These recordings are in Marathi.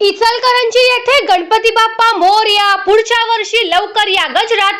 इचलकरंजी येथे गणपती बाप्पा मोरया पुढच्या वर्षी लवकर या गजरात.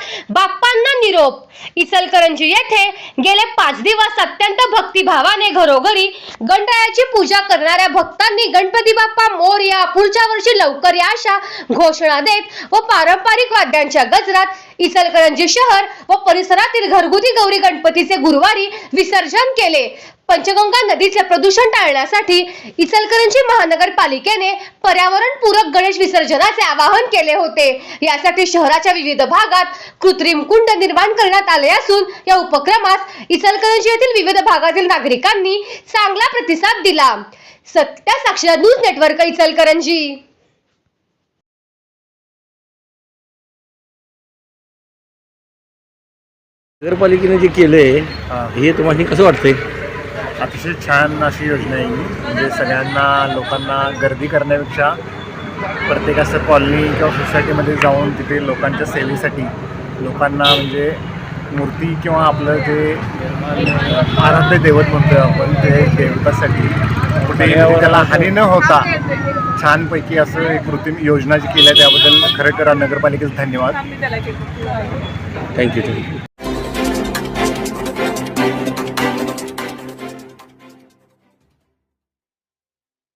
निरोप इचलकरंजी येथे गेले पाच दिवस अत्यंत भक्तिभावाने घरोघरी गणरायाची पूजा करणाऱ्या भक्तांनी गणपती बाप्पा मोर या पुढच्या वर्षी लवकर या अशा घोषणा देत व पारंपरिक वाद्यांच्या गजरात इचलकरंजी शहर व परिसरातील घरगुती गौरी गणपतीचे गुरुवारी विसर्जन केले. पंचगंगा नदीचे प्रदूषण टाळण्यासाठी इचलकरंजी महानगरपालिकेने पर्यावरणपूरक गणेश विसर्जनाचे आवाहन केले होते. यासाठी शहराच्या विविध भागात कृत्रिम कुंड निर्माण करण्यात आले असून या उपक्रमास इचलकरंजी येथील विविध भागातील नागरिकांनी चांगला प्रतिसाद दिला. सत्य साक्षर न्यूज नेटवर्क इचलकरंजी. नगरपालिकेने जे केलंय हे तुम्हाला कसं वाटतंय? अतिशय छान अशी योजना आहे ही म्हणजे सगळ्यांना लोकांना गर्दी करण्यापेक्षा प्रत्येक असं कॉलनी किंवा सोसायटीमध्ये जाऊन तिथे लोकांच्या सेवेसाठी लोकांना म्हणजे मूर्ती किंवा आपलं जे आराध्य दैवत म्हणतोय आपण ते देवतासाठी कुठे त्याला हानी न होता छानपैकी असं एक कृत्रिम योजना जी केली आहे त्याबद्दल खरं खरं नगरपालिकेचं धन्यवाद. Thank you thank you